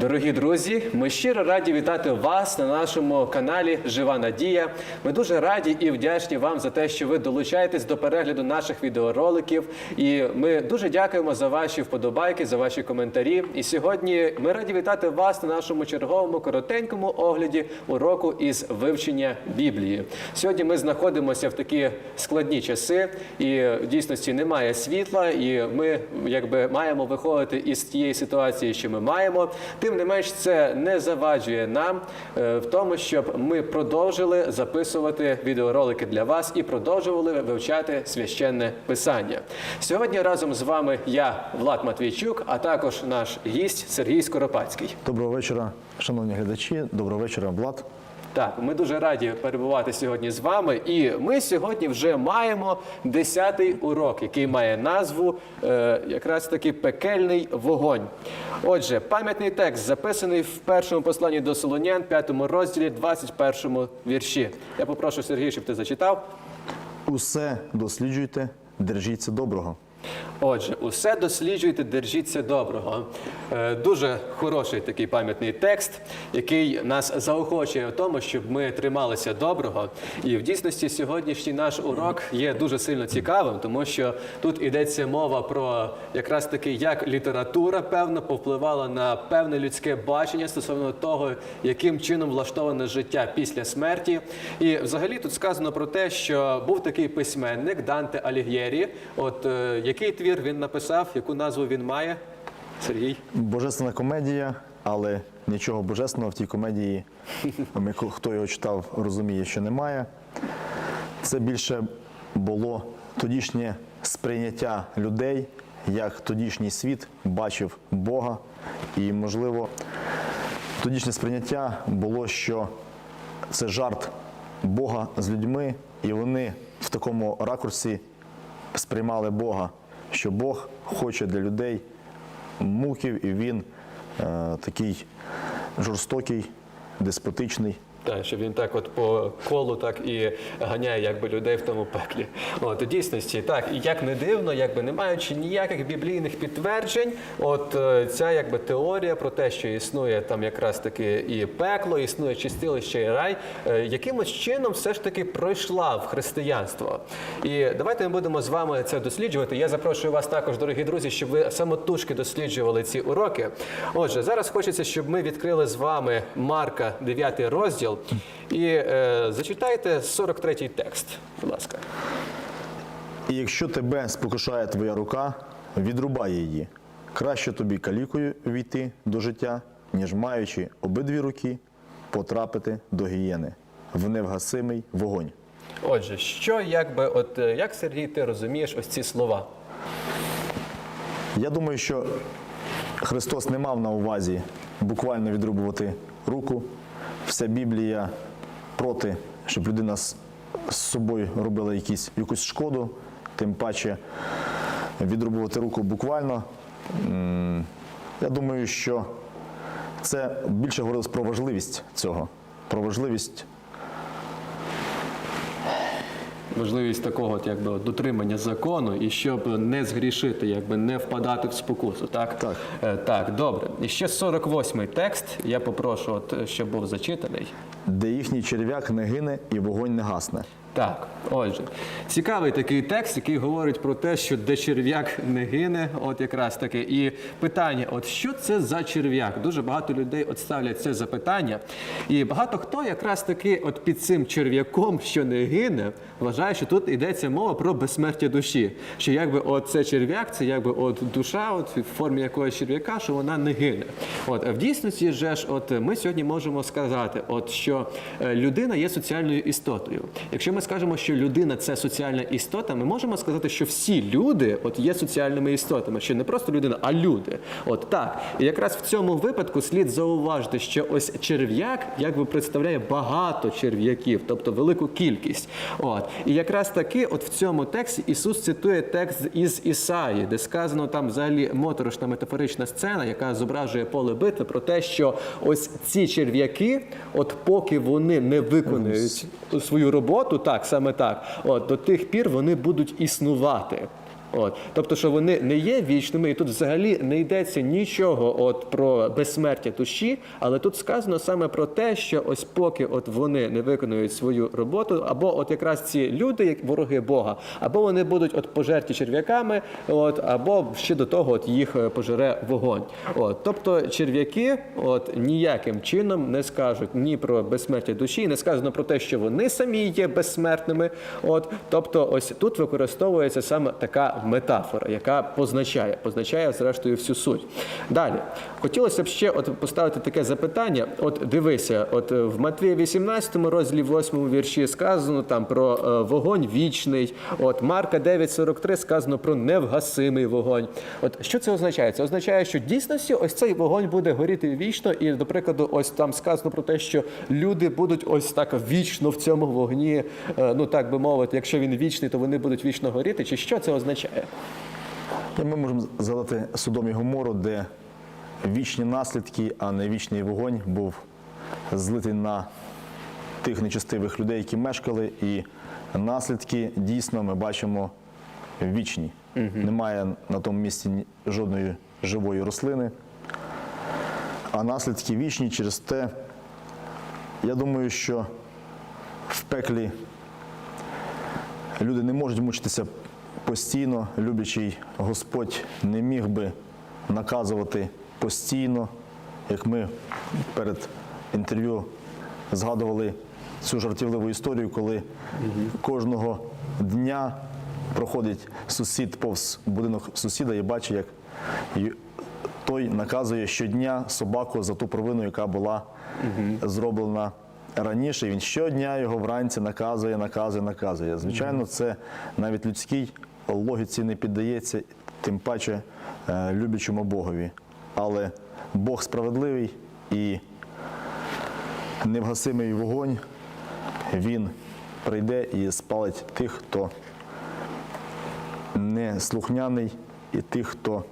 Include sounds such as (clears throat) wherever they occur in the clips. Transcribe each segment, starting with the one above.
Дорогі друзі, ми щиро раді вітати вас на нашому каналі Жива Надія. Ми дуже раді і вдячні вам за те, що ви долучаєтесь до перегляду наших відеороликів. І ми дуже дякуємо за ваші вподобайки, за ваші коментарі. І сьогодні ми раді вітати вас на нашому черговому коротенькому огляді уроку із вивчення Біблії. Сьогодні ми знаходимося в такі складні часи, і в дійсності немає світла, і ми якби маємо виходити із тієї ситуації, що ми маємо. Тим не менш, це не заваджує нам е, в тому, щоб ми продовжили записувати відеоролики для вас і продовжували вивчати священне писання. Сьогодні разом з вами я, Влад Матвійчук, а також наш гість Сергій Скоропадський. Доброго вечора, шановні глядачі. Доброго вечора, Влад. Так, ми дуже раді перебувати сьогодні з вами. І ми сьогодні вже маємо десятий урок, який має назву е, якраз таки пекельний вогонь. Отже, пам'ятний текст записаний в першому посланні до Солонян, п'ятому розділі, 21 вірші. Я попрошу Сергій, щоб ти зачитав. Усе досліджуйте, держіться доброго. Отже, усе досліджуйте, держіться доброго. Е, Дуже хороший такий пам'ятний текст, який нас заохочує в тому, щоб ми трималися доброго. І в дійсності сьогоднішній наш урок є дуже сильно цікавим, тому що тут йдеться мова про якраз таки, як література певно повпливала на певне людське бачення стосовно того, яким чином влаштоване життя після смерті. І взагалі тут сказано про те, що був такий письменник Данте Алігєрі. От е, який твір він написав, яку назву він має? Сергій. Божественна комедія, але нічого божественного в тій комедії, (laughs) хто його читав, розуміє, що немає. Це більше було тодішнє сприйняття людей, як тодішній світ бачив Бога. І, можливо, тодішнє сприйняття було, що це жарт Бога з людьми, і вони в такому ракурсі сприймали Бога, що Бог хоче для людей муків, і він е, такий жорстокий, деспотичний. Так, що він так от по колу так і ганяє якби людей в тому пеклі. От у дійсності, так, і як не дивно, якби не маючи ніяких біблійних підтверджень, от е, ця якби теорія про те, що існує там якраз таки і пекло, існує чистилище і рай, е, якимось чином все ж таки пройшла в християнство. І давайте ми будемо з вами це досліджувати. Я запрошую вас також, дорогі друзі, щоб ви самотужки досліджували ці уроки. Отже, зараз хочеться, щоб ми відкрили з вами Марка, 9 розділ. І е, зачитайте 43-й текст, будь ласка. І якщо тебе спокушає твоя рука, відрубай її. Краще тобі калікою війти до життя, ніж маючи обидві руки, потрапити до гієни в невгасимий вогонь. Отже, що якби, от е, як Сергій, ти розумієш ось ці слова? Я думаю, що Христос не мав на увазі буквально відрубувати руку. Вся Біблія проти, щоб людина з собою робила якісь, якусь шкоду, тим паче відрубувати руку буквально. Я думаю, що це більше говорилось про важливість цього, про важливість Можливість такого якби, дотримання закону і щоб не згрішити, якби не впадати в спокусу. Так, Так. Е, так добре. І ще 48-й текст. Я попрошу, от, щоб був зачитаний. Де їхній черв'як не гине і вогонь не гасне. Так, отже, цікавий такий текст, який говорить про те, що де черв'як не гине, от якраз таки. І питання: от що це за черв'як? Дуже багато людей от ставлять це запитання. І багато хто якраз таки от під цим черв'яком, що не гине, вважає, що тут йдеться мова про безсмертя душі. Що якби от це черв'як, це якби от душа, от в формі якогось черв'яка, що вона не гине. От а в дійсності же ж, от ми сьогодні можемо сказати, от що е, людина є соціальною істотою. Якщо ми скажемо, що людина це соціальна істота, ми можемо сказати, що всі люди от є соціальними істотами, що не просто людина, а люди. От так. І якраз в цьому випадку слід зауважити, що ось черв'як якби представляє багато черв'яків, тобто велику кількість. От і якраз таки, от в цьому тексті Ісус цитує текст із Ісаї, де сказано там взагалі моторошна метафорична сцена, яка зображує поле битви про те, що ось ці черв'яки, от поки вони не виконують свою роботу, так саме так, от до тих пір вони будуть існувати. От, тобто, що вони не є вічними, і тут взагалі не йдеться нічого от про безсмертя душі, але тут сказано саме про те, що ось поки от вони не виконують свою роботу, або от якраз ці люди, як вороги Бога, або вони будуть от пожерті черв'яками, от або ще до того от їх е, пожере вогонь. От, тобто черв'яки от ніяким чином не скажуть ні про безсмертя душі, не сказано про те, що вони самі є безсмертними. От, тобто, ось тут використовується саме така метафора, яка позначає, позначає зрештою всю суть. Dалі хотілося б ще от поставити таке запитання. От дивися, от е, в Матвії 18 розділі 8 вірші сказано там про е, вогонь вічний. От Марка 9:43 сказано про невгасимий вогонь. От що це означає? Це означає, що дійсності ось цей вогонь буде горіти вічно, і до прикладу, ось там сказано про те, що люди будуть ось так вічно в цьому вогні. е, Ну так би мовити, якщо він вічний, то вони будуть вічно горіти. Чи що це означає? І ми можемо згадати Содом і Гомору, де вічні наслідки, а не вічний вогонь був злитий на тих нечестивих людей, які мешкали, і наслідки дійсно ми бачимо вічні. Немає на тому місці жодної живої рослини, а наслідки вічні через те, я думаю, що в пеклі Люди не можуть мучитися постійно. Люблячий Господь не міг би наказувати постійно, як ми перед інтерв'ю згадували цю жартівливу історію, коли кожного дня проходить сусід повз будинок сусіда і бачить, як той наказує щодня собаку за ту провину, яка була зроблена раніше. Він щодня його вранці наказує, наказує, наказує. Звичайно, це навіть людській логіці не піддається, тим паче любячому Богові. Але Бог справедливий і невгасимий вогонь, він прийде і спалить тих, хто не слухняний, і тих, хто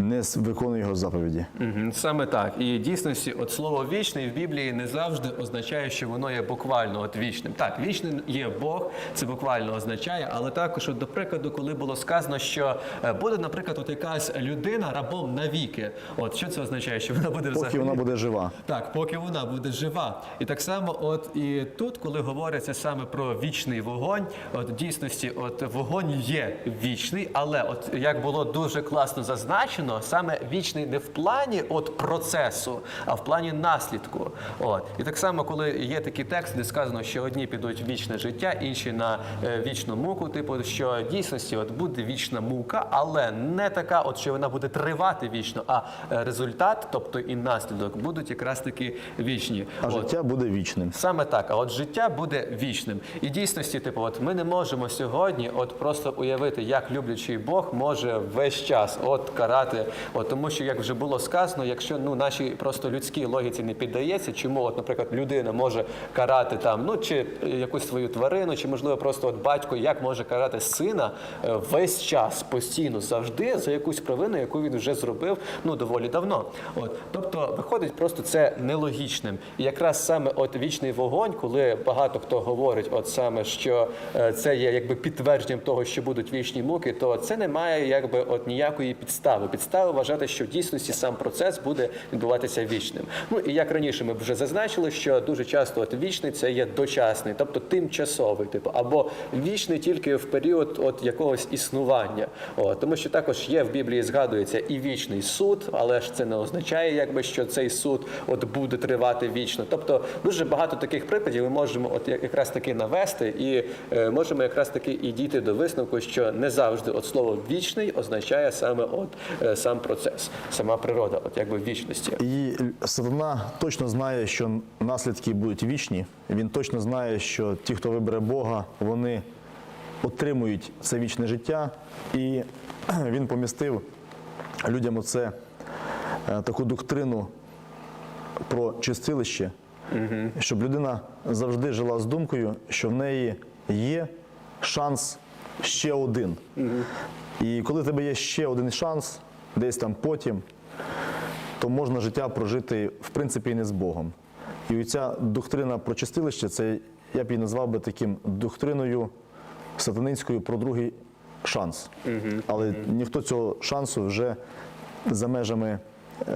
не виконує його заповіді. Саме так. І дійсності, от слово вічний в Біблії не завжди означає, що воно є буквально от вічним. Так, вічним є Бог, це буквально означає, але також, от, до прикладу, коли було сказано, що е, буде, наприклад, от якась людина рабом навіки. От що це означає? Що вона буде Поки взагалі... вона буде жива. Так, поки вона буде жива. І так само, от і тут, коли говориться саме про вічний вогонь, от дійсності, от вогонь є вічний, але от як було дуже класно зазначено, саме вічний не в плані от процесу, а в плані наслідку. От і так само, коли є такий текст, де сказано, що одні підуть в вічне життя, інші на е, вічну муку, типу, що в дійсності от буде вічна мука, але не така, от що вона буде тривати вічно, а е, результат, тобто і наслідок, будуть якраз таки вічні. А От. життя буде вічним. Саме так, а от життя буде вічним. І дійсності, типу, от ми не можемо сьогодні от просто уявити, як люблячий Бог може весь час от карати. От тому, що як вже було сказано, якщо ну нашій просто людській логіці не піддається, чому, от, наприклад, людина може карати там, ну чи якусь свою тварину, чи можливо просто от батько як може карати сина е, весь час постійно завжди за якусь провину, яку він вже зробив ну доволі давно. От тобто виходить просто це нелогічним. І якраз саме от вічний вогонь, коли багато хто говорить, от саме що е, це є якби підтвердженням того, що будуть вічні муки, то це не має якби от ніякої підстави. Підстави вважати, що в дійсності сам процес буде відбуватися вічним. Ну і як раніше ми вже зазначили, що дуже часто от вічний це є дочасний, тобто тимчасовий, типу, або вічний тільки в період от якогось існування. О, тому що також є в Біблії згадується і вічний суд, але ж це не означає, якби що цей суд от буде тривати вічно. Тобто дуже багато таких прикладів ми можемо от якраз таки навести, і е, можемо якраз таки і дійти до висновку, що не завжди от слово вічний означає саме от е, сам процес, сама природа, от якби в вічності. І сатана точно знає, що наслідки будуть вічні. Він точно знає, що ті, хто вибере Бога, вони отримують це вічне життя. І (clears throat) він помістив людям оце е, таку доктрину про чистилище, щоб людина завжди жила з думкою, що в неї є шанс ще один. І коли в тебе є ще один шанс, десь там потім, то можна життя прожити в принципі і не з Богом. І ця доктрина про чистилище, це я б її назвав би таким доктриною сатанинською про другий шанс. Але ніхто цього шансу вже за межами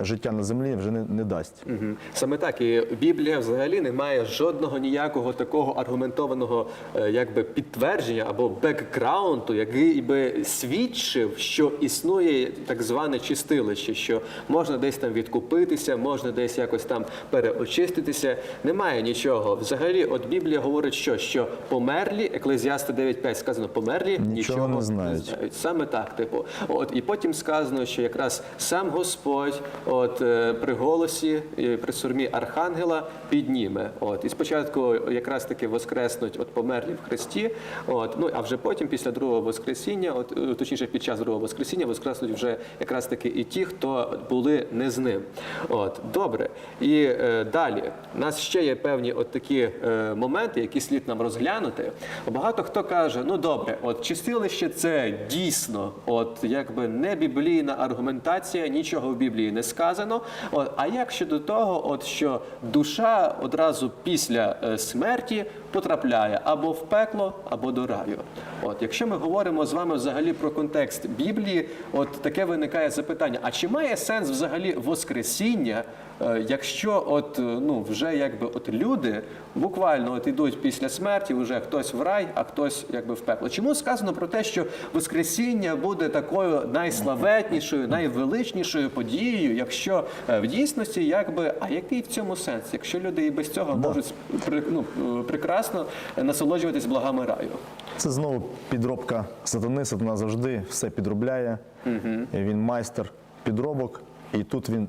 життя на землі вже не, не дасть. Мгм. Саме так і Біблія взагалі не має жодного ніякого такого аргументованого е, якби підтвердження або бекграунду, який би свідчив, що існує так зване чистилище, що можна десь там відкупитися, можна десь якось там переочиститися. Немає нічого. Взагалі, от Біблія говорить, що, що померлі, Еклезіаста 9.5 сказано, померлі нічого, не знають. знають. Саме так, типу. От і потім сказано, що якраз сам Господь, от е, при голосі, при сурмі архангела підніме. От і спочатку якраз таки воскреснуть от померлі в Христі. От ну а вже потім, після другого воскресіння, от е, точніше під час другого воскресіння, воскреснуть вже якраз таки і ті, хто були не з ним. От добре. І е, далі у нас ще є певні от такі е, моменти, які слід нам розглянути. Багато хто каже: ну добре, от чистилище це дійсно, от якби не біблійна аргументація, нічого в Біблії не сказано. От, а як щодо того, от що душа одразу після е, смерті потрапляє або в пекло, або до раю. От, якщо ми говоримо з вами взагалі про контекст Біблії, от таке виникає запитання: а чи має сенс взагалі воскресіння, е, якщо от е, ну вже якби от люди буквально от ідуть після смерті, вже хтось в рай, а хтось якби в пекло? Чому сказано про те, що воскресіння буде такою найславетнішою, найвеличнішою подією, якщо е, в дійсності, якби а який в цьому сенс, якщо люди і без цього можуть ну, е, прекрасно насолоджуватись благами раю? Це знову підробка сатани. Сатана завжди все підробляє. Він майстер підробок, і тут він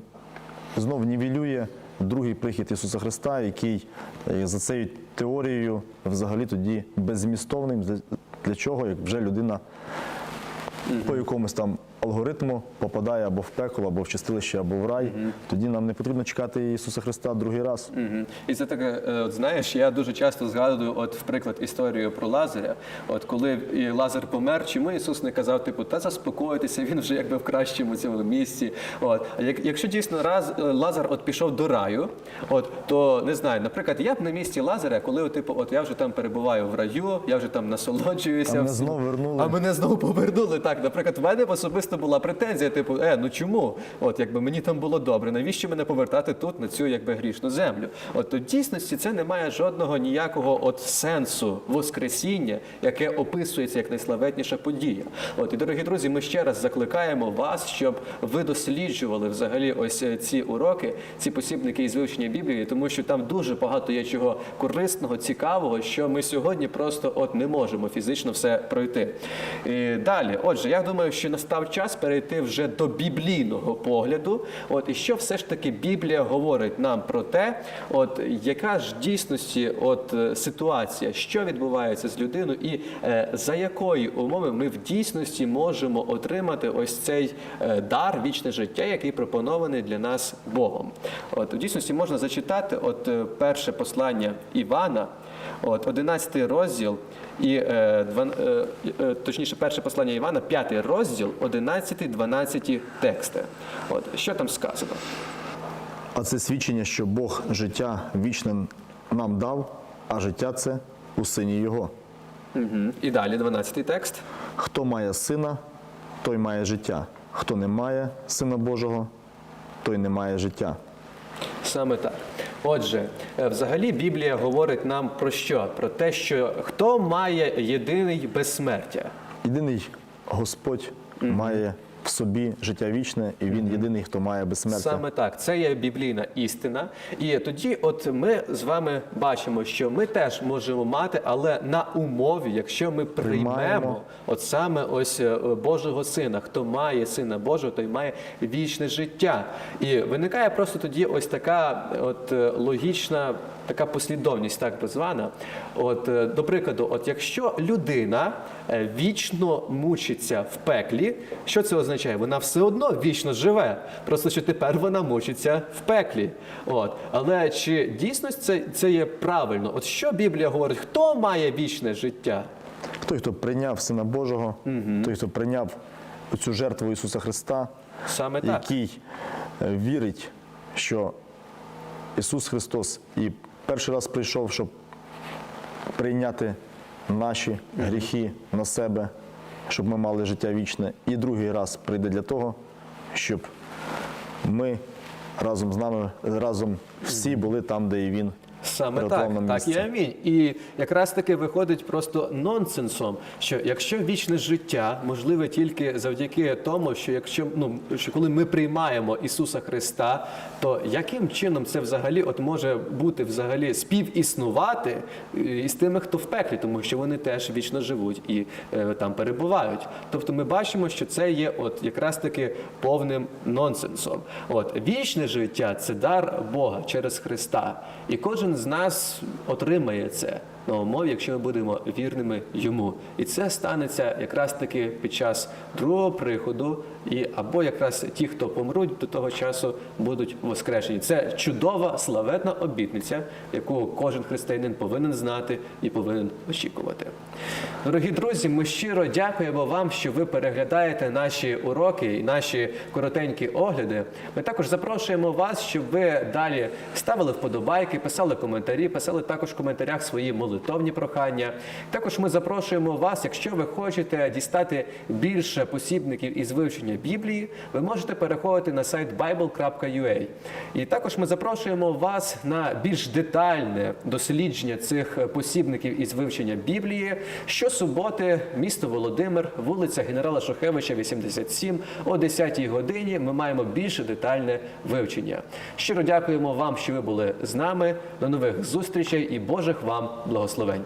знов нівелює другий прихід Ісуса Христа, який е, за цією теорією взагалі тоді беззмістовним. Для- чого, як вже людина по якомусь там алгоритму попадає або в пекло, або в чистилище, або в рай, тоді нам не потрібно чекати Ісуса Христа другий раз. Мгм. І це таке, е, от знаєш, я дуже часто згадую, от, в приклад, історію про Лазаря. От коли Лазар помер, чому Ісус не казав, типу, та заспокойтеся, він вже якби в кращому цьому місці. От. А як, якщо дійсно раз е, Лазар от пішов до раю, от, то не знаю, наприклад, я б на місці Лазаря, коли от, типу, от я вже там перебуваю в раю, я вже там насолоджуюся. А мене знову вернули. А мене знову повернули. Так, наприклад, в мене особисто була претензія, типу, е, ну чому? От якби мені там було добре, навіщо мене повертати тут на цю якби грішну землю? От то в дійсності це не має жодного ніякого от сенсу воскресіння, яке описується як найславетніша подія. От і дорогі друзі, ми ще раз закликаємо вас, щоб ви досліджували взагалі ось е, ці уроки, ці посібники із вивчення Біблії, тому що там дуже багато є чого корисного, цікавого, що ми сьогодні просто от не можемо фізично все пройти. І далі, отже, я думаю, що настав час перейти вже до біблійного погляду. От і що все ж таки Біблія говорить нам про те, от яка ж дійсності от е, ситуація, що відбувається з людиною, і е, за якої умови ми в дійсності можемо отримати ось цей е, дар вічне життя, який пропонований для нас Богом. От в дійсності можна зачитати от е, перше послання Івана. От 11 розділ і е, дван- е, е, точніше, перше послання Івана, 5 розділ, 11-12 тексти. От що там сказано? А це свідчення, що Бог життя вічне нам дав, а життя це у сині Його. Угу. І далі 12 текст. Хто має сина, той має життя. Хто не має сина Божого, той не має життя. Саме так. Отже, е, взагалі Біблія говорить нам про що? Про те, що хто має єдиний безсмертя. Єдиний Господь має в собі життя вічне, і він єдиний, хто має безсмертя. Саме так, це є біблійна істина. І тоді, от ми з вами бачимо, що ми теж можемо мати, але на умові, якщо ми приймемо Приймаємо. от саме ось е, Божого сина, хто має сина Божого, той має вічне життя. І виникає просто тоді ось така от е, логічна. Така послідовність, так би звана. От, е, до прикладу, от якщо людина е, вічно мучиться в пеклі, що це означає? Вона все одно вічно живе. Просто що тепер вона мучиться в пеклі. От. Але чи дійсно це, це є правильно? От що Біблія говорить? Хто має вічне життя? Той, хто прийняв Сина Божого, той, хто прийняв цю жертву Ісуса Христа, Саме так. який е, вірить, що Ісус Христос і перший раз прийшов, щоб прийняти наші гріхи на себе, щоб ми мали життя вічне, і другий раз прийде для того, щоб ми разом з нами, разом всі були там, де і він. Саме так, так і амінь. І якраз таки виходить просто нонсенсом, що якщо вічне життя можливе тільки завдяки тому, що якщо ну що коли ми приймаємо Ісуса Христа, то яким чином це взагалі от може бути взагалі співіснувати е, із тими, хто в пеклі, тому що вони теж вічно живуть і е, там перебувають. Тобто ми бачимо, що це є от якраз таки повним нонсенсом. От вічне життя це дар Бога через Христа, і кожен з нас отримає це на умові, якщо ми будемо вірними йому. І це станеться якраз таки під час другого приходу, і або якраз ті, хто помруть до того часу, будуть воскрешені. Це чудова славетна обітниця, яку кожен християнин повинен знати і повинен очікувати. Дорогі друзі, ми щиро дякуємо вам, що ви переглядаєте наші уроки і наші коротенькі огляди. Ми також запрошуємо вас, щоб ви далі ставили вподобайки, писали коментарі, писали також в коментарях свої молитовні прохання. Також ми запрошуємо вас, якщо ви хочете дістати більше посібників із вивчення Біблії, ви можете переходити на сайт bible.ua. І також ми запрошуємо вас на більш детальне дослідження цих посібників із вивчення Біблії. Щосуботи, місто Володимир, вулиця генерала Шухевича, 87, о 10 годині. Ми маємо більше детальне вивчення. Щиро дякуємо вам, що ви були з нами. До нових зустрічей і Божих вам благословень.